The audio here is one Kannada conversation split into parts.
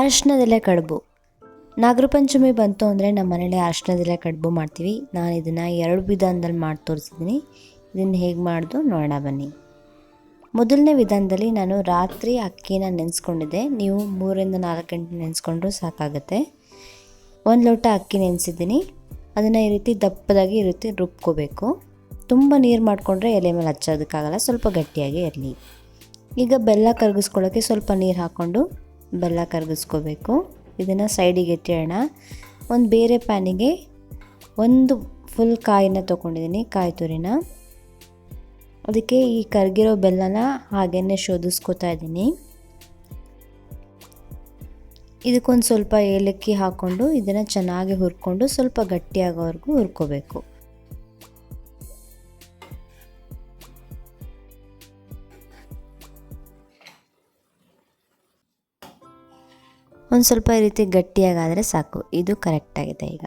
ಅರಿಶಿನದೆಲೆ ಕಡುಬು. ನಾಗರ ಪಂಚಮಿ ಬಂತು ಅಂದರೆ ನಮ್ಮ ಮನೇಲಿ ಅರಶಿನದೆಲೆ ಕಡುಬು ಮಾಡ್ತೀವಿ. ನಾನು ಇದನ್ನು ಎರಡು ವಿಧಾನದಲ್ಲಿ ಮಾಡಿ ತೋರಿಸಿದ್ದೀನಿ ಇದನ್ನು ಹೇಗೆ ಮಾಡೋದು ನೋಡೋಣ ಬನ್ನಿ. ಮೊದಲನೇ ವಿಧಾನದಲ್ಲಿ ನಾನು ರಾತ್ರಿ ಅಕ್ಕಿನ ನೆನೆಸ್ಕೊಂಡಿದ್ದೆ. ನೀವು ಮೂರಿಂದ ನಾಲ್ಕು ಗಂಟೆ ನೆನೆಸ್ಕೊಂಡ್ರೂ ಸಾಕಾಗುತ್ತೆ. ಒಂದು ಲೋಟ ಅಕ್ಕಿ ನೆನೆಸಿದ್ದೀನಿ. ಅದನ್ನು ಈ ರೀತಿ ದಪ್ಪದಾಗಿ ಈ ರೀತಿ ರುಬ್ಕೋಬೇಕು. ತುಂಬ ನೀರು ಮಾಡಿಕೊಂಡ್ರೆ ಎಲೆ ಮೇಲೆ ಹಚ್ಚೋದಕ್ಕಾಗಲ್ಲ, ಸ್ವಲ್ಪ ಗಟ್ಟಿಯಾಗಿ ಇರಲಿ. ಈಗ ಬೆಲ್ಲ ಕರಗಿಸ್ಕೊಳ್ಳೋಕ್ಕೆ ಸ್ವಲ್ಪ ನೀರು ಹಾಕ್ಕೊಂಡು ಬೆಲ್ಲ ಕರಗಿಸ್ಕೋಬೇಕು. ಇದನ್ನು ಸೈಡಿಗೆ ಎತ್ತಿಡೋಣ ಒಂದು ಬೇರೆ ಪ್ಯಾನಿಗೆ ಒಂದು ಫುಲ್ ಕಾಯಿನ ತೊಗೊಂಡಿದ್ದೀನಿ ಕಾಯಿ ತುರಿನ. ಅದಕ್ಕೆ ಈ ಕರಗಿರೋ ಬೆಲ್ಲನ ಹಾಗೇ ಶೋಧಿಸ್ಕೋತಾ ಇದ್ದೀನಿ ಇದಕ್ಕೊಂದು ಸ್ವಲ್ಪ ಏಲಕ್ಕಿ ಹಾಕ್ಕೊಂಡು ಇದನ್ನು ಚೆನ್ನಾಗಿ ಹುರ್ಕೊಂಡು ಸ್ವಲ್ಪ ಗಟ್ಟಿಯಾಗೋವರೆಗೂ ಹುರ್ಕೋಬೇಕು. ಒಂದು ಸ್ವಲ್ಪ ಈ ರೀತಿ ಗಟ್ಟಿಯಾಗಾದರೆ ಸಾಕು. ಇದು ಕರೆಕ್ಟಾಗಿದೆ ಈಗ.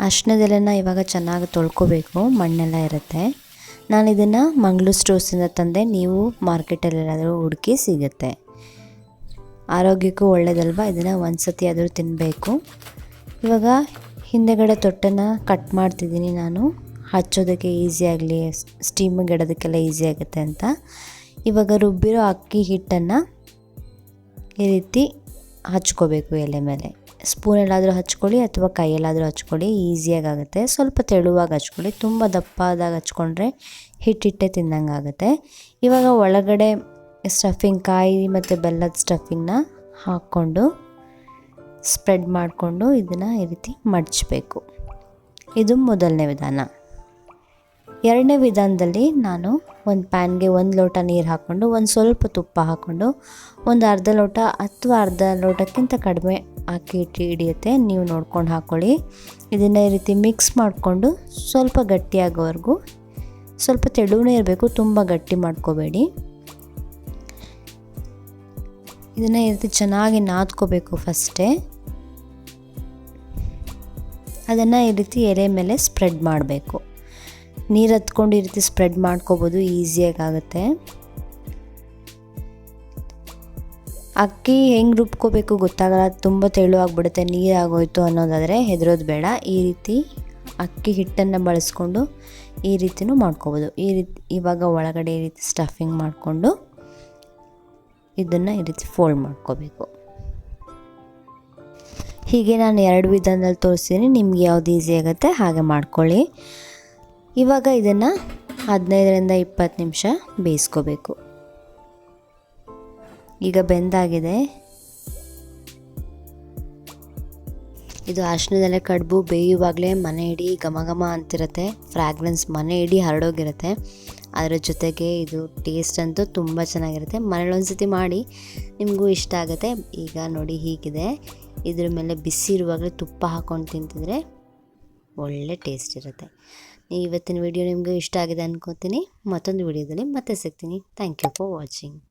ಅರ್ಶಿನದೆಲೆನ ಇವಾಗ ಚೆನ್ನಾಗಿ ತೊಳ್ಕೊಬೇಕು. ಮಣ್ಣೆಲ್ಲ ಇರುತ್ತೆ. ನಾನು ಇದನ್ನು ಮಂಗಳೂರು ಸ್ಟೋರ್ಸಿಂದ ತಂದೆ ನೀವು ಮಾರ್ಕೆಟಲ್ಲೆಲ್ಲಾದರೂ ಹುಡುಕಿ ಸಿಗುತ್ತೆ. ಆರೋಗ್ಯಕ್ಕೂ ಒಳ್ಳೇದಲ್ವ? ಇದನ್ನು ಒಂದು ಸತಿ ಆದರೂ ತಿನ್ನಬೇಕು ಇವಾಗ ಹಿಂದೆಗಡೆ ತೊಟ್ಟನ್ನು ಕಟ್ ಮಾಡ್ತಿದ್ದೀನಿ ನಾನು. ಹಚ್ಚೋದಕ್ಕೆ ಈಸಿ ಆಗಲಿ ಸ್ಟೀಮಿಗೆ ಇಡೋದಕ್ಕೆಲ್ಲ ಈಸಿ ಆಗುತ್ತೆ ಅಂತ. ಇವಾಗ ರುಬ್ಬಿರೋ ಅಕ್ಕಿ ಹಿಟ್ಟನ್ನು ಈ ರೀತಿ ಹಚ್ಕೋಬೇಕು ಎಲೆ ಮೇಲೆ. ಸ್ಪೂನಲ್ಲಾದರೂ ಹಚ್ಕೊಳ್ಳಿ ಅಥವಾ ಕೈಯಲ್ಲಾದರೂ ಹಚ್ಕೊಳ್ಳಿ ಈಸಿಯಾಗಿ ಆಗುತ್ತೆ ಸ್ವಲ್ಪ ತೆಳುವಾಗಿ ಹಚ್ಕೊಳ್ಳಿ. ತುಂಬ ದಪ್ಪದಾಗ ಹಚ್ಕೊಂಡ್ರೆ ಹಿಟ್ಟಿಟ್ಟೆ ತಿಂದಂಗೆ ಆಗುತ್ತೆ. ಇವಾಗ ಒಳಗಡೆ ಸ್ಟಫಿಂಗ್ ಕಾಯಿ ಮತ್ತು ಬೆಲ್ಲದ ಸ್ಟಫಿಂಗ್ನ ಹಾಕ್ಕೊಂಡು ಸ್ಪ್ರೆಡ್ ಮಾಡಿಕೊಂಡು ಇದನ್ನು ಈ ರೀತಿ ಮಡಚಬೇಕು. ಇದು ಮೊದಲನೇ ವಿಧಾನ. ಎರಡನೇ ವಿಧಾನದಲ್ಲಿ ನಾನು ಒಂದು ಪ್ಯಾನ್ಗೆ ಒಂದು ಲೋಟ ನೀರು ಹಾಕ್ಕೊಂಡು, ಒಂದು ಸ್ವಲ್ಪ ತುಪ್ಪ ಹಾಕ್ಕೊಂಡು, ಒಂದು ಅರ್ಧ ಲೋಟ ಅಥವಾ ಅರ್ಧ ಲೋಟಕ್ಕಿಂತ ಕಡಿಮೆ ಹಾಕಿ ಇಟ್ಟು ಹಿಡಿಯುತ್ತೆ. ನೀವು ನೋಡ್ಕೊಂಡು ಹಾಕ್ಕೊಳ್ಳಿ ಇದನ್ನು ಈ ರೀತಿ ಮಿಕ್ಸ್ ಮಾಡಿಕೊಂಡು ಸ್ವಲ್ಪ ಗಟ್ಟಿಯಾಗೋವರೆಗೂ, ಸ್ವಲ್ಪ ತೆಳುವೇ ಇರಬೇಕು, ತುಂಬ ಗಟ್ಟಿ ಮಾಡ್ಕೋಬೇಡಿ. ಇದನ್ನು ಈ ರೀತಿ ಚೆನ್ನಾಗಿ ನಾದ್ಕೋಬೇಕು ಫಸ್ಟೇ. ಅದನ್ನು ಈ ರೀತಿ ಎಲೆ ಮೇಲೆ ಸ್ಪ್ರೆಡ್ ಮಾಡಬೇಕು. ನೀರು ಹತ್ಕೊಂಡು ಈ ರೀತಿ ಸ್ಪ್ರೆಡ್ ಮಾಡ್ಕೋಬೋದು ಈಸಿಯಾಗಿ ಆಗುತ್ತೆ ಅಕ್ಕಿ ಹೆಂಗೆ ರುಬ್ಕೋಬೇಕು ಗೊತ್ತಾಗಲ್ಲ, ತುಂಬ ತೆಳು ಆಗಿಬಿಡುತ್ತೆ ನೀರು ಆಗೋಯ್ತು ಅನ್ನೋದಾದರೆ ಹೆದರೋದು ಬೇಡ. ಈ ರೀತಿ ಅಕ್ಕಿ ಹಿಟ್ಟನ್ನು ಬಳಸ್ಕೊಂಡು ಈ ರೀತಿನೂ ಮಾಡ್ಕೋಬೋದು. ಈ ರೀತಿ ಇವಾಗ ಒಳಗಡೆ ಈ ರೀತಿ ಸ್ಟಫಿಂಗ್ ಮಾಡಿಕೊಂಡು ಇದನ್ನು ಈ ರೀತಿ ಫೋಲ್ಡ್ ಮಾಡ್ಕೋಬೇಕು. ಹೀಗೆ ನಾನು ಎರಡು ವಿಧಾನದಲ್ಲಿ ತೋರಿಸ್ತೀನಿ, ನಿಮ್ಗೆ ಯಾವ್ದು ಈಸಿ ಆಗುತ್ತೆ ಹಾಗೆ ಮಾಡ್ಕೊಳ್ಳಿ. ಇವಾಗ ಇದನ್ನು ಹದಿನೈದರಿಂದ ಇಪ್ಪತ್ತು ನಿಮಿಷ ಬೇಯಿಸ್ಕೋಬೇಕು. ಈಗ ಬೆಂದಾಗಿದೆ. ಇದು ಅರ್ಶಿನದಲ್ಲೇ ಕಡುಬು ಬೇಯುವಾಗಲೇ ಮನೆ ಇಡೀ ಘಮ ಘಮ ಅಂತಿರುತ್ತೆ. ಫ್ರಾಗ್ರೆನ್ಸ್ ಮನೆ ಇಡೀ ಹರಡೋಗಿರುತ್ತೆ. ಅದರ ಜೊತೆಗೆ ಇದು ಟೇಸ್ಟ್ ಅಂತೂ ತುಂಬ ಚೆನ್ನಾಗಿರುತ್ತೆ. ಮನೇಲಿ ಒಂದ್ಸತಿ ಮಾಡಿ ನಿಮಗೂ ಇಷ್ಟ ಆಗುತ್ತೆ. ಈಗ ನೋಡಿ ಹೀಗಿದೆ. ಇದ್ರ ಮೇಲೆ ಬಿಸಿ ಇರುವಾಗಲೇ ತುಪ್ಪ ಹಾಕ್ಕೊಂಡು ತಿಂತಿದ್ರೆ ಒಳ್ಳೆ ಟೇಸ್ಟ್ ಇರುತ್ತೆ. ಇವತ್ತಿನ ವಿಡಿಯೋ ನಿಮಗೂ ಇಷ್ಟ ಆಗಿದೆ ಅನ್ಕೋತೀನಿ. ಮತ್ತೊಂದು ವಿಡಿಯೋದಲ್ಲಿ ಮತ್ತೆ ಸಿಗ್ತೀನಿ. Thank you for watching